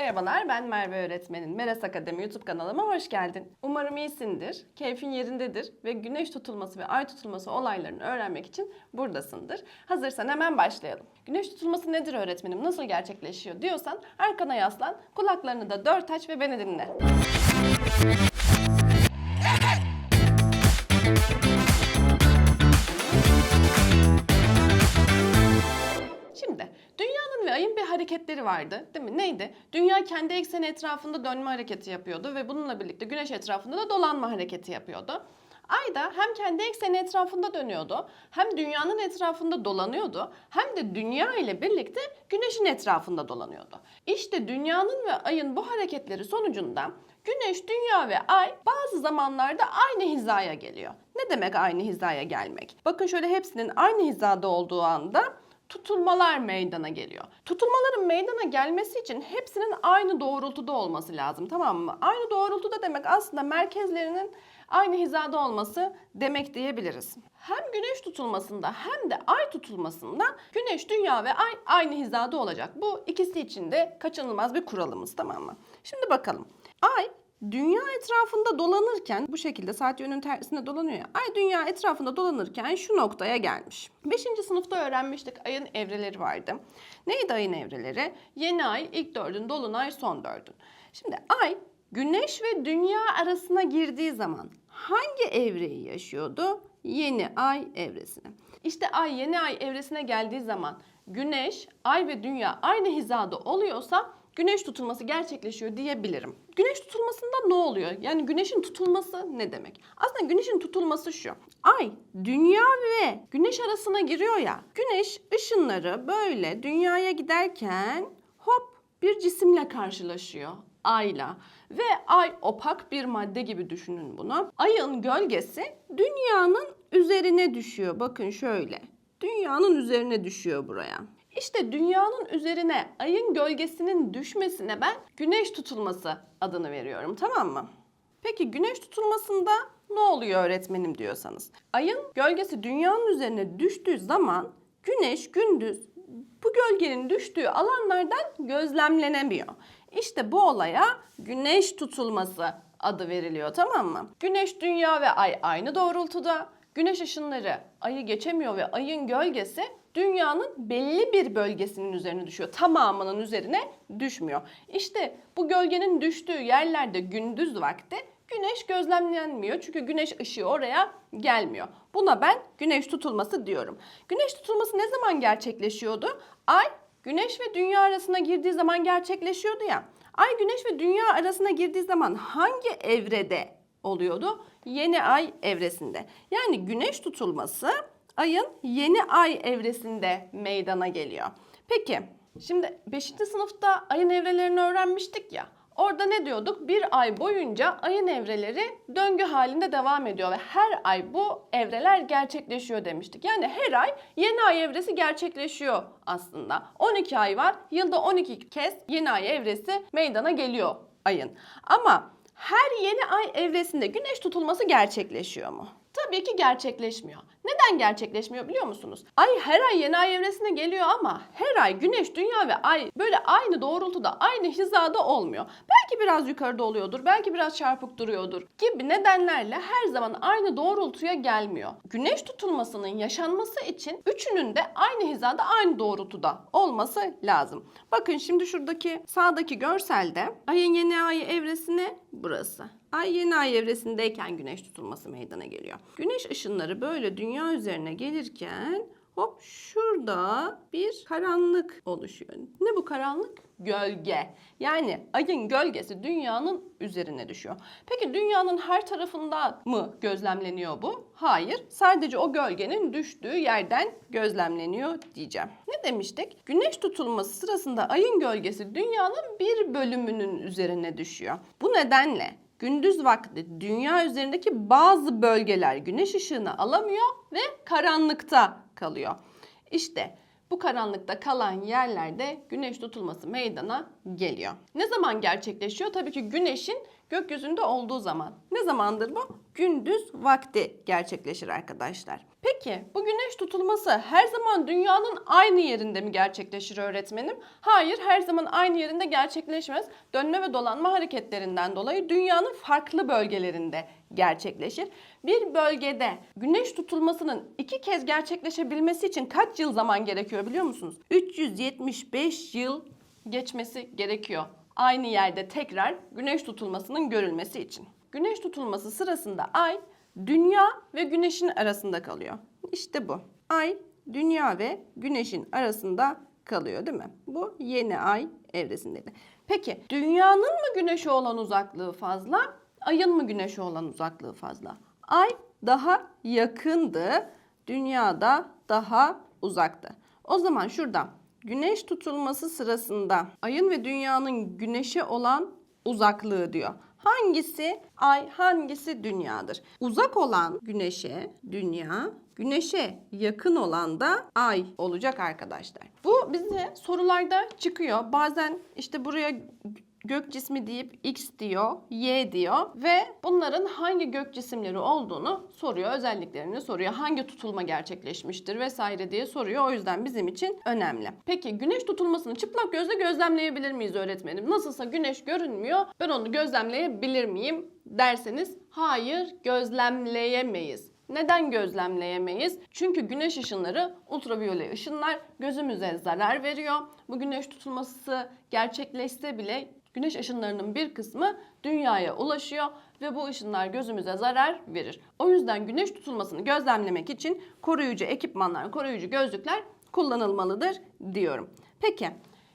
Merhabalar, ben Merve Öğretmenin. Meres Akademi YouTube kanalıma hoş geldin. Umarım iyisindir, keyfin yerindedir ve güneş tutulması ve ay tutulması olaylarını öğrenmek için buradasındır. Hazırsan hemen başlayalım. Güneş tutulması nedir öğretmenim, nasıl gerçekleşiyor diyorsan arkana yaslan, kulaklarını da dört aç ve beni dinle. Şimdi dünyanın ve ayın bir hareketleri vardı değil mi? Neydi? Dünya kendi ekseni etrafında dönme hareketi yapıyordu ve bununla birlikte güneş etrafında da dolanma hareketi yapıyordu. Ay da hem kendi ekseni etrafında dönüyordu, hem dünyanın etrafında dolanıyordu, hem de dünya ile birlikte güneşin etrafında dolanıyordu. İşte dünyanın ve ayın bu hareketleri sonucunda güneş, dünya ve ay bazı zamanlarda aynı hizaya geliyor. Ne demek aynı hizaya gelmek? Bakın şöyle hepsinin aynı hizada olduğu anda tutulmalar meydana geliyor. Tutulmaların meydana gelmesi için hepsinin aynı doğrultuda olması lazım tamam mı? Aynı doğrultuda demek aslında merkezlerinin aynı hizada olması demek diyebiliriz. Hem güneş tutulmasında hem de ay tutulmasında güneş, dünya ve ay aynı hizada olacak. Bu ikisi için de kaçınılmaz bir kuralımız tamam mı? Şimdi bakalım. Ay Dünya etrafında dolanırken bu şekilde saat yönünün tersine dolanıyor ya. Ay dünya etrafında dolanırken şu noktaya gelmiş. 5. sınıfta öğrenmiştik ayın evreleri vardı. Neydi ayın evreleri? Yeni ay, ilk dördün, dolunay, son dördün. Şimdi ay güneş ve dünya arasına girdiği zaman hangi evreyi yaşıyordu? Yeni ay evresine. İşte ay yeni ay evresine geldiği zaman güneş, ay ve dünya aynı hizada oluyorsa güneş tutulması gerçekleşiyor diyebilirim. Güneş tutulmasında ne oluyor? Yani güneşin tutulması ne demek? Aslında güneşin tutulması şu. Ay dünya ve güneş arasına giriyor ya. Güneş ışınları böyle dünyaya giderken hop bir cisimle karşılaşıyor. Ayla ve ay opak bir madde gibi düşünün bunu. Ayın gölgesi dünyanın üzerine düşüyor. Bakın şöyle. Dünyanın üzerine düşüyor buraya. İşte dünyanın üzerine ayın gölgesinin düşmesine ben güneş tutulması adını veriyorum tamam mı? Peki güneş tutulmasında ne oluyor öğretmenim diyorsanız? Ayın gölgesi dünyanın üzerine düştüğü zaman güneş gündüz bu gölgenin düştüğü alanlardan gözlemlenemiyor. İşte bu olaya güneş tutulması adı veriliyor tamam mı? Güneş, dünya ve ay aynı doğrultuda. Güneş ışınları ayı geçemiyor ve ayın gölgesi dünyanın belli bir bölgesinin üzerine düşüyor. Tamamının üzerine düşmüyor. İşte bu gölgenin düştüğü yerlerde gündüz vakti güneş gözlemlenmiyor. Çünkü güneş ışığı oraya gelmiyor. Buna ben güneş tutulması diyorum. Güneş tutulması ne zaman gerçekleşiyordu? Ay güneş ve dünya arasına girdiği zaman gerçekleşiyordu ya. Ay güneş ve dünya arasına girdiği zaman hangi evrede oluyordu? Yeni ay evresinde. Yani güneş tutulması ayın yeni ay evresinde meydana geliyor. Peki şimdi 5. sınıfta ayın evrelerini öğrenmiştik ya. Orada ne diyorduk? Bir ay boyunca ayın evreleri döngü halinde devam ediyor ve her ay bu evreler gerçekleşiyor demiştik. Yani her ay yeni ay evresi gerçekleşiyor aslında. 12 ay var. Yılda 12 kez yeni ay evresi meydana geliyor ayın. Ama her yeni ay evresinde güneş tutulması gerçekleşiyor mu? Tabii ki gerçekleşmiyor. Neden gerçekleşmiyor biliyor musunuz? Ay her ay yeni ay evresine geliyor ama her ay güneş, dünya ve ay böyle aynı doğrultuda, aynı hizada olmuyor. Belki biraz yukarıda oluyordur, belki biraz çarpık duruyordur gibi nedenlerle her zaman aynı doğrultuya gelmiyor. Güneş tutulmasının yaşanması için üçünün de aynı hizada, aynı doğrultuda olması lazım. Bakın şimdi şuradaki sağdaki görselde ayın yeni ay evresine burası. Ay yeni ay evresindeyken güneş tutulması meydana geliyor. Güneş ışınları böyle dünya üzerine gelirken hop şurada bir karanlık oluşuyor. Ne bu karanlık? Gölge. Yani ayın gölgesi dünyanın üzerine düşüyor. Peki dünyanın her tarafında mı gözlemleniyor bu? Hayır. Sadece o gölgenin düştüğü yerden gözlemleniyor diyeceğim. Ne demiştik? Güneş tutulması sırasında ayın gölgesi dünyanın bir bölümünün üzerine düşüyor. Bu nedenle gündüz vakti dünya üzerindeki bazı bölgeler güneş ışığını alamıyor ve karanlıkta kalıyor. İşte bu karanlıkta kalan yerlerde güneş tutulması meydana geliyor. Ne zaman gerçekleşiyor? Tabii ki güneşin gökyüzünde olduğu zaman. Ne zamandır bu? Gündüz vakti gerçekleşir arkadaşlar. Peki bu güneş tutulması her zaman dünyanın aynı yerinde mi gerçekleşir öğretmenim? Hayır her zaman aynı yerinde gerçekleşmez. Dönme ve dolanma hareketlerinden dolayı dünyanın farklı bölgelerinde gerçekleşir. Bir bölgede güneş tutulmasının iki kez gerçekleşebilmesi için kaç yıl zaman gerekiyor biliyor musunuz? 375 yıl geçmesi gerekiyor. Aynı yerde tekrar güneş tutulmasının görülmesi için. Güneş tutulması sırasında ay dünya ve güneşin arasında kalıyor. İşte bu. Ay dünya ve güneşin arasında kalıyor değil mi? Bu yeni ay evresindeydi. Peki dünyanın mı güneşe olan uzaklığı fazla, ayın mı güneşe olan uzaklığı fazla? Ay daha yakındı, dünya da daha uzaktı. O zaman şurada güneş tutulması sırasında ayın ve dünyanın güneşe olan uzaklığı diyor. Hangisi ay, hangisi dünyadır? Uzak olan güneşe dünya, güneşe yakın olan da ay olacak arkadaşlar. Bu bize sorularda çıkıyor. Bazen işte buraya gök cismi deyip X diyor, Y diyor ve bunların hangi gök cisimleri olduğunu soruyor, özelliklerini soruyor. Hangi tutulma gerçekleşmiştir vesaire diye soruyor. O yüzden bizim için önemli. Peki güneş tutulmasını çıplak gözle gözlemleyebilir miyiz öğretmenim? Nasılsa güneş görünmüyor. Ben onu gözlemleyebilir miyim derseniz hayır gözlemleyemeyiz. Neden gözlemleyemeyiz? Çünkü güneş ışınları ultraviyole ışınlar gözümüze zarar veriyor. Bu güneş tutulması gerçekleşse bile güneş ışınlarının bir kısmı dünyaya ulaşıyor ve bu ışınlar gözümüze zarar verir. O yüzden güneş tutulmasını gözlemlemek için koruyucu ekipmanlar, koruyucu gözlükler kullanılmalıdır diyorum. Peki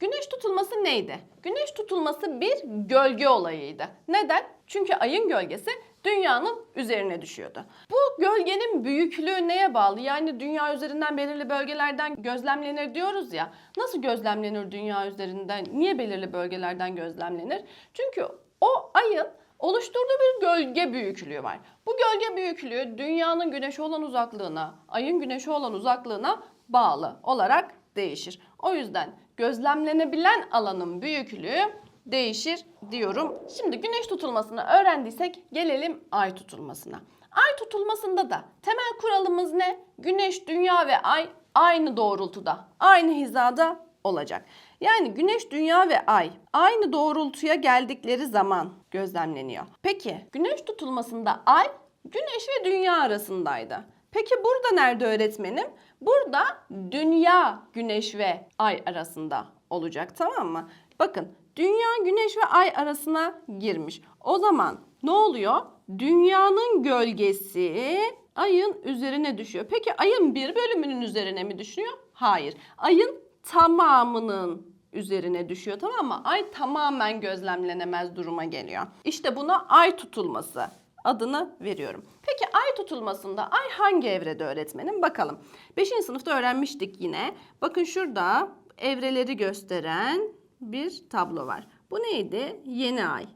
Güneş tutulması neydi? Güneş tutulması bir gölge olayıydı. Neden? Çünkü ayın gölgesi dünyanın üzerine düşüyordu. Bu gölgenin büyüklüğü neye bağlı? Yani dünya üzerinden belirli bölgelerden gözlemlenir diyoruz ya. Nasıl gözlemlenir dünya üzerinden? Niye belirli bölgelerden gözlemlenir? Çünkü o ayın oluşturduğu bir gölge büyüklüğü var. Bu gölge büyüklüğü dünyanın güneşe olan uzaklığına, ayın güneşe olan uzaklığına bağlı olarak değişir. O yüzden gözlemlenebilen alanın büyüklüğü değişir diyorum. Şimdi güneş tutulmasını öğrendiysek gelelim ay tutulmasına. Ay tutulmasında da temel kuralımız ne? Güneş, dünya ve ay aynı doğrultuda, aynı hizada olacak. Yani güneş, dünya ve ay aynı doğrultuya geldikleri zaman gözlemleniyor. Peki güneş tutulmasında ay güneş ve dünya arasındaydı. Peki burada nerede öğretmenim? Burada dünya, güneş ve ay arasında olacak tamam mı? Bakın dünya, güneş ve ay arasına girmiş. O zaman ne oluyor? Dünyanın gölgesi ayın üzerine düşüyor. Peki ayın bir bölümünün üzerine mi düşüyor? Hayır. Ayın tamamının üzerine düşüyor tamam mı? Ay tamamen gözlemlenemez duruma geliyor. İşte buna ay tutulması adını veriyorum. Peki ay tutulmasında ay hangi evrede öğretmenim? Bakalım. 5. sınıfta öğrenmiştik yine. Bakın şurada evreleri gösteren bir tablo var. Bu neydi? Yeni ay.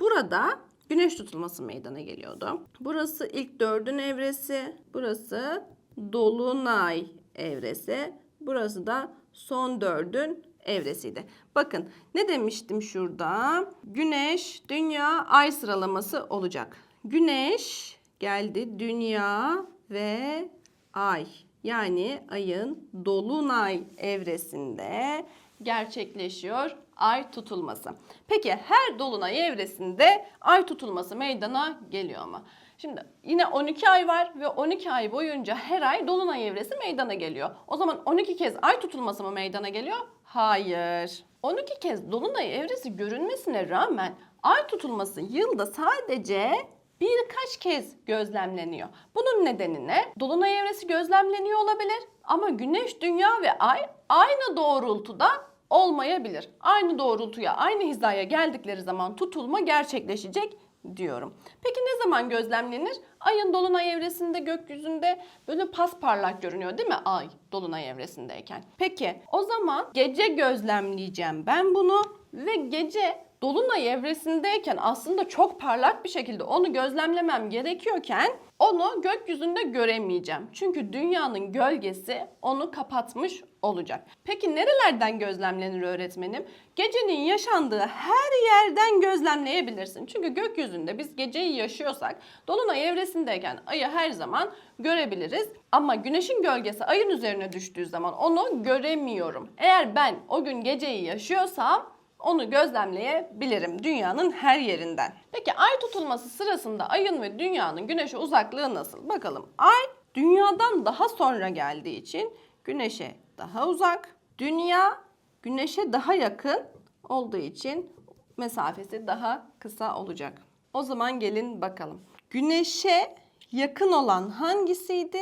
Burada güneş tutulması meydana geliyordu. Burası ilk dördün evresi. Burası dolunay evresi. Burası da son dördün evresiydi. Bakın ne demiştim şurada? Güneş, dünya, ay sıralaması olacak. Güneş geldi, dünya ve ay. Yani ayın dolunay evresinde gerçekleşiyor ay tutulması. Peki her dolunay evresinde ay tutulması meydana geliyor mu? Şimdi yine 12 ay var ve 12 ay boyunca her ay dolunay evresi meydana geliyor. O zaman 12 kez ay tutulması mı meydana geliyor? Hayır. 12 kez dolunay evresi görünmesine rağmen ay tutulması yılda sadece birkaç kez gözlemleniyor. Bunun nedeni ne? Dolunay evresi gözlemleniyor olabilir ama güneş, dünya ve ay aynı doğrultuda olmayabilir. Aynı doğrultuya, aynı hizaya geldikleri zaman tutulma gerçekleşecek diyorum. Peki ne zaman gözlemlenir? Ayın dolunay evresinde gökyüzünde böyle pasparlak görünüyor değil mi ay dolunay evresindeyken? Peki o zaman gece gözlemleyeceğim ben bunu ve gece Dolunay evresindeyken aslında çok parlak bir şekilde onu gözlemlemem gerekiyorken onu gökyüzünde göremeyeceğim. Çünkü dünyanın gölgesi onu kapatmış olacak. Peki nerelerden gözlemlenir öğretmenim? Gecenin yaşandığı her yerden gözlemleyebilirsin. Çünkü gökyüzünde biz geceyi yaşıyorsak dolunay evresindeyken ayı her zaman görebiliriz. Ama güneşin gölgesi ayın üzerine düştüğü zaman onu göremiyorum. Eğer ben o gün geceyi yaşıyorsam onu gözlemleyebilirim dünyanın her yerinden. Peki ay tutulması sırasında ayın ve dünyanın güneşe uzaklığı nasıl? Bakalım. Ay dünyadan daha sonra geldiği için güneşe daha uzak. Dünya güneşe daha yakın olduğu için mesafesi daha kısa olacak. O zaman gelin bakalım. Güneşe yakın olan hangisiydi?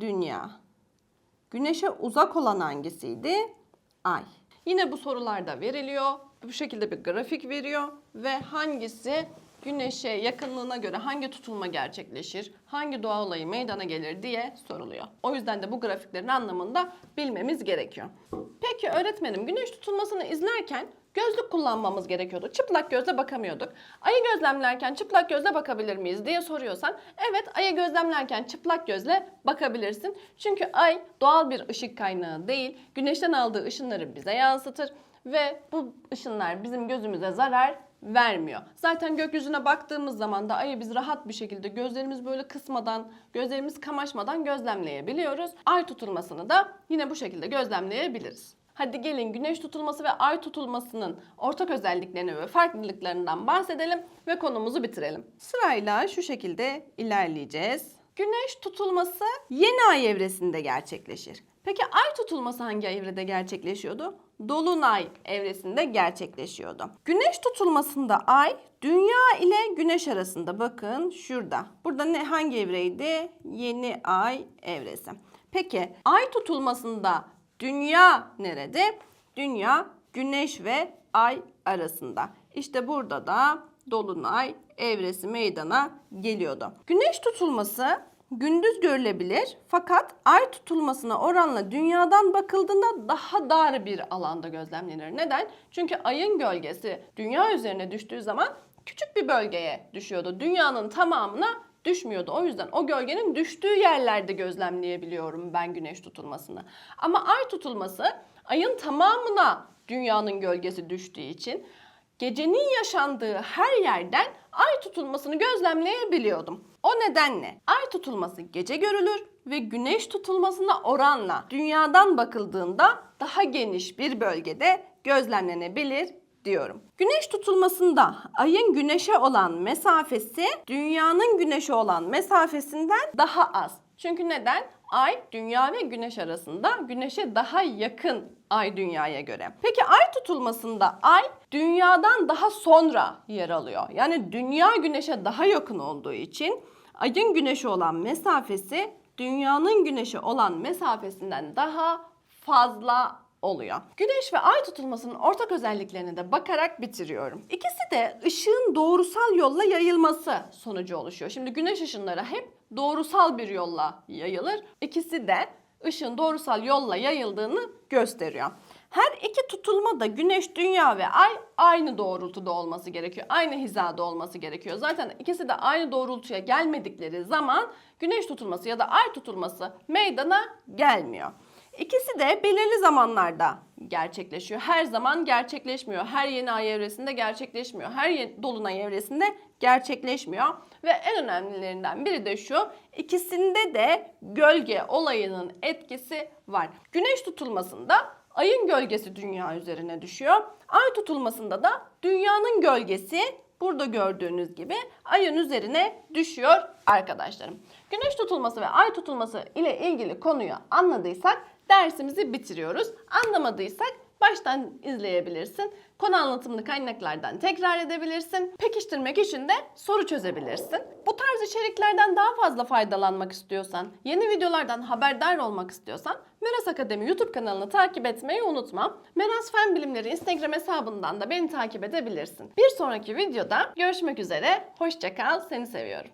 Dünya. Güneşe uzak olan hangisiydi? Ay. Yine bu sorularda veriliyor. Bu şekilde bir grafik veriyor ve hangisi güneşe yakınlığına göre hangi tutulma gerçekleşir, hangi doğa olayı meydana gelir diye soruluyor. O yüzden de bu grafiklerin anlamında bilmemiz gerekiyor. Peki öğretmenim güneş tutulmasını izlerken gözlük kullanmamız gerekiyordu. Çıplak gözle bakamıyorduk. Ayı gözlemlerken çıplak gözle bakabilir miyiz diye soruyorsan evet ayı gözlemlerken çıplak gözle bakabilirsin. Çünkü ay doğal bir ışık kaynağı değil. Güneşten aldığı ışınları bize yansıtır ve bu ışınlar bizim gözümüze zarar vermiyor. Zaten gökyüzüne baktığımız zaman da ayı biz rahat bir şekilde gözlerimiz böyle kısmadan, gözlerimiz kamaşmadan gözlemleyebiliyoruz. Ay tutulmasını da yine bu şekilde gözlemleyebiliriz. Hadi gelin güneş tutulması ve ay tutulmasının ortak özelliklerini ve farklılıklarından bahsedelim ve konumuzu bitirelim. Sırayla şu şekilde ilerleyeceğiz. Güneş tutulması yeni ay evresinde gerçekleşir. Peki ay tutulması hangi evrede gerçekleşiyordu? Dolunay evresinde gerçekleşiyordu. Güneş tutulmasında ay dünya ile güneş arasında bakın şurada. Burada ne hangi evreydi? Yeni ay evresi. Peki ay tutulmasında dünya nerede? Dünya güneş ve ay arasında. İşte burada da dolunay evresi meydana geliyordu. Güneş tutulması gündüz görülebilir fakat ay tutulmasına oranla dünyadan bakıldığında daha dar bir alanda gözlemlenir. Neden? Çünkü ayın gölgesi dünya üzerine düştüğü zaman küçük bir bölgeye düşüyordu. Dünyanın tamamına düşmüyordu. O yüzden o gölgenin düştüğü yerlerde gözlemleyebiliyorum ben güneş tutulmasını. Ama ay tutulması ayın tamamına dünyanın gölgesi düştüğü için gecenin yaşandığı her yerden ay tutulmasını gözlemleyebiliyordum. O nedenle ay tutulması gece görülür ve güneş tutulmasına oranla dünyadan bakıldığında daha geniş bir bölgede gözlemlenebilir diyorum. Güneş tutulmasında ayın güneşe olan mesafesi dünyanın güneşe olan mesafesinden daha az. Çünkü neden? Ay dünya ve güneş arasında güneşe daha yakın ay dünyaya göre. Peki ay tutulmasında ay dünyadan daha sonra yer alıyor. Yani dünya güneşe daha yakın olduğu için ayın güneşe olan mesafesi dünyanın güneşe olan mesafesinden daha fazla oluyor. Güneş ve ay tutulmasının ortak özelliklerine de bakarak bitiriyorum. İkisi de ışığın doğrusal yolla yayılması sonucu oluşuyor. Şimdi güneş ışınları hep doğrusal bir yolla yayılır. İkisi de ışığın doğrusal yolla yayıldığını gösteriyor. Her iki tutulma da güneş, dünya ve ay aynı doğrultuda olması gerekiyor. Aynı hizada olması gerekiyor. Zaten ikisi de aynı doğrultuya gelmedikleri zaman güneş tutulması ya da ay tutulması meydana gelmiyor. İkisi de belirli zamanlarda gerçekleşiyor. Her zaman gerçekleşmiyor. Her yeni ay evresinde gerçekleşmiyor. Her yeni dolunay evresinde gerçekleşmiyor. Ve en önemlilerinden biri de şu. ikisinde de gölge olayının etkisi var. Güneş tutulmasında ayın gölgesi dünya üzerine düşüyor. Ay tutulmasında da dünyanın gölgesi burada gördüğünüz gibi ayın üzerine düşüyor arkadaşlarım. Güneş tutulması ve ay tutulması ile ilgili konuyu anladıysak dersimizi bitiriyoruz. Anlamadıysak baştan izleyebilirsin. Konu anlatımlı kaynaklardan tekrar edebilirsin. Pekiştirmek için de soru çözebilirsin. Bu tarz içeriklerden daha fazla faydalanmak istiyorsan, yeni videolardan haberdar olmak istiyorsan Meras Akademi YouTube kanalını takip etmeyi unutma. Meras Fen Bilimleri Instagram hesabından da beni takip edebilirsin. Bir sonraki videoda görüşmek üzere. Hoşçakal, seni seviyorum.